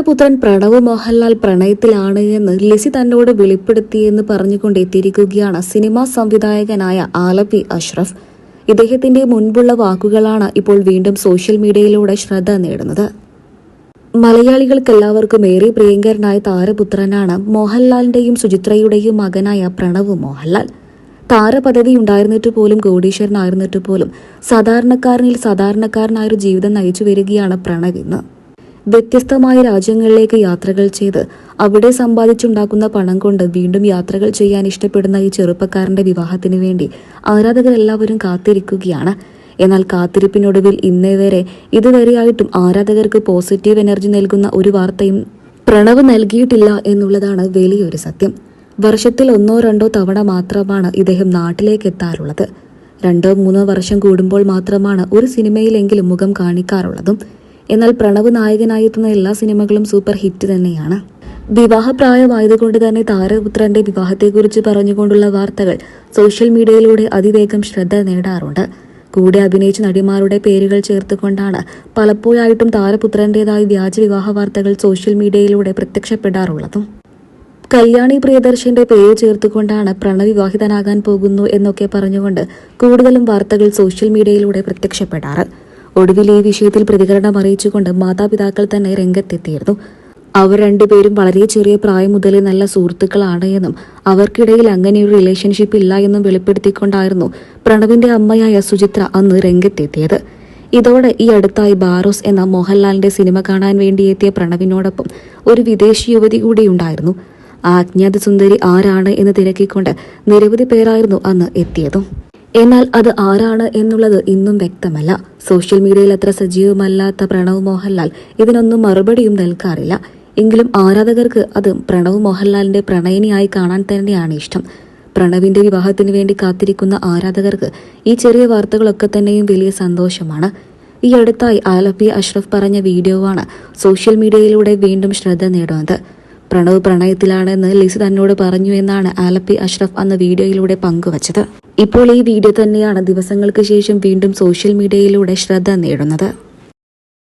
താരപുത്രൻ പ്രണവ് മോഹൻലാൽ പ്രണയത്തിലാണ് എന്ന് ലിസി തന്നോട് വെളിപ്പെടുത്തിയെന്ന് പറഞ്ഞുകൊണ്ട് എത്തിയിരിക്കുകയാണ് സിനിമാ സംവിധായകനായ ആലപ്പി അഷ്റഫ്. ഇദ്ദേഹത്തിന്റെ മുൻപുള്ള വാക്കുകളാണ് ഇപ്പോൾ വീണ്ടും സോഷ്യൽ മീഡിയയിലൂടെ ശ്രദ്ധ നേടുന്നത്. മലയാളികൾക്കെല്ലാവർക്കും ഏറെ പ്രിയങ്കരനായ താരപുത്രനാണ് മോഹൻലാലിന്റെയും സുചിത്രയുടെയും മകനായ പ്രണവ് മോഹൻലാൽ. താരപദവി ഉണ്ടായിരുന്നിട്ട് പോലും കോടീശ്വരനായിരുന്നിട്ട് പോലും സാധാരണക്കാരനിൽ സാധാരണക്കാരനായൊരു ജീവിതം നയിച്ചു വരികയാണ് പ്രണവ് ഇന്ന്. വ്യത്യസ്തമായ രാജ്യങ്ങളിലേക്ക് യാത്രകൾ ചെയ്ത് അവിടെ സമ്പാദിച്ചുണ്ടാക്കുന്ന പണം കൊണ്ട് വീണ്ടും യാത്രകൾ ചെയ്യാൻ ഇഷ്ടപ്പെടുന്ന ഈ ചെറുപ്പക്കാരന്റെ വിവാഹത്തിന് വേണ്ടി ആരാധകരെല്ലാവരും കാത്തിരിക്കുകയാണ്. എന്നാൽ കാത്തിരിപ്പിനൊടുവിൽ ഇന്നേ വരെ ഇതുവരെയായിട്ടും ആരാധകർക്ക് പോസിറ്റീവ് എനർജി നൽകുന്ന ഒരു വാർത്തയും പ്രണവ് നൽകിയിട്ടില്ല എന്നുള്ളതാണ് വലിയൊരു സത്യം. വർഷത്തിൽ ഒന്നോ രണ്ടോ തവണ മാത്രമാണ് ഇദ്ദേഹം നാട്ടിലേക്ക് എത്താറുള്ളത്. രണ്ടോ മൂന്നോ വർഷം കൂടുമ്പോൾ മാത്രമാണ് ഒരു സിനിമയിലെങ്കിലും മുഖം കാണിക്കാറുള്ളതും. എന്നാൽ പ്രണവ് നായകനായെത്തുന്ന എല്ലാ സിനിമകളും സൂപ്പർ ഹിറ്റ് തന്നെയാണ്. വിവാഹപ്രായമായതുകൊണ്ട് തന്നെ താരപുത്രന്റെ വിവാഹത്തെക്കുറിച്ച് പറഞ്ഞുകൊണ്ടുള്ള വാർത്തകൾ സോഷ്യൽ മീഡിയയിലൂടെ അതിവേഗം ശ്രദ്ധ നേടാറുണ്ട്. കൂടെ അഭിനയിച്ച നടിമാരുടെ പേരുകൾ ചേർത്തുകൊണ്ടാണ് പലപ്പോഴായിട്ടും താരപുത്രന്റേതായ വ്യാജ വിവാഹ വാർത്തകൾ സോഷ്യൽ മീഡിയയിലൂടെ പ്രത്യക്ഷപ്പെടാറുള്ളതും. കല്യാണി പ്രിയദർശന്റെ പേര് ചേർത്തുകൊണ്ടാണ് പ്രണവ് വിവാഹിതനാകാൻ പോകുന്നു എന്നൊക്കെ പറഞ്ഞുകൊണ്ട് കൂടുതലും വാർത്തകൾ സോഷ്യൽ മീഡിയയിലൂടെ പ്രത്യക്ഷപ്പെടാറ്. ഒടുവിൽ ഈ വിഷയത്തിൽ പ്രതികരണം അറിയിച്ചുകൊണ്ട് മാതാപിതാക്കൾ തന്നെ രംഗത്തെത്തിയിരുന്നു. അവർ രണ്ടുപേരും വളരെ ചെറിയ പ്രായം മുതലേ നല്ല സുഹൃത്തുക്കളാണ് എന്നും അവർക്കിടയിൽ അങ്ങനെയൊരു റിലേഷൻഷിപ്പ് ഇല്ല എന്നും വെളിപ്പെടുത്തിക്കൊണ്ടായിരുന്നു പ്രണവിന്റെ അമ്മയായ സുചിത്ര അന്ന് രംഗത്തെത്തിയത്. ഇതോടെ ഈ അടുത്തായി ബാറോസ് എന്ന മോഹൻലാലിന്റെ സിനിമ കാണാൻ വേണ്ടി എത്തിയ പ്രണവിനോടൊപ്പം ഒരു വിദേശി യുവതി കൂടി ഉണ്ടായിരുന്നു. ആ അജ്ഞാത സുന്ദരി ആരാണ് എന്ന് തിരക്കിക്കൊണ്ട് നിരവധി പേരായിരുന്നു അന്ന് എത്തിയതും. എന്നാൽ അത് ആരാണ് എന്നുള്ളത് ഇന്നും വ്യക്തമല്ല. സോഷ്യൽ മീഡിയയിൽ അത്ര സജീവമല്ലാത്ത പ്രണവ് മോഹൻലാൽ ഇതിനൊന്നും മറുപടിയും നൽകാറില്ല. എങ്കിലും ആരാധകർക്ക് അത് പ്രണവ് മോഹൻലാലിന്റെ പ്രണയിനിയായി കാണാൻ തന്നെയാണ് ഇഷ്ടം. പ്രണവിന്റെ വിവാഹത്തിന് വേണ്ടി കാത്തിരിക്കുന്ന ആരാധകർക്ക് ഈ ചെറിയ വാർത്തകളൊക്കെ തന്നെയും വലിയ സന്തോഷമാണ്. ഈ അടുത്തായി ആലപ്പി അഷ്റഫ് പറഞ്ഞ വീഡിയോവാണ് സോഷ്യൽ മീഡിയയിലൂടെ വീണ്ടും ശ്രദ്ധ നേടുന്നത്. പ്രണവ് പ്രണയത്തിലാണെന്ന് ലിസി തന്നോട് പറഞ്ഞു എന്നാണ് ആലപ്പി അഷ്റഫ് അന്ന് വീഡിയോയിലൂടെ പങ്കുവച്ചത്. ഇപ്പോൾ ഈ വീഡിയോ തന്നെയാണ് ദിവസങ്ങൾക്ക് ശേഷം വീണ്ടും സോഷ്യൽ മീഡിയയിലൂടെ ശ്രദ്ധ നേടുന്നത്.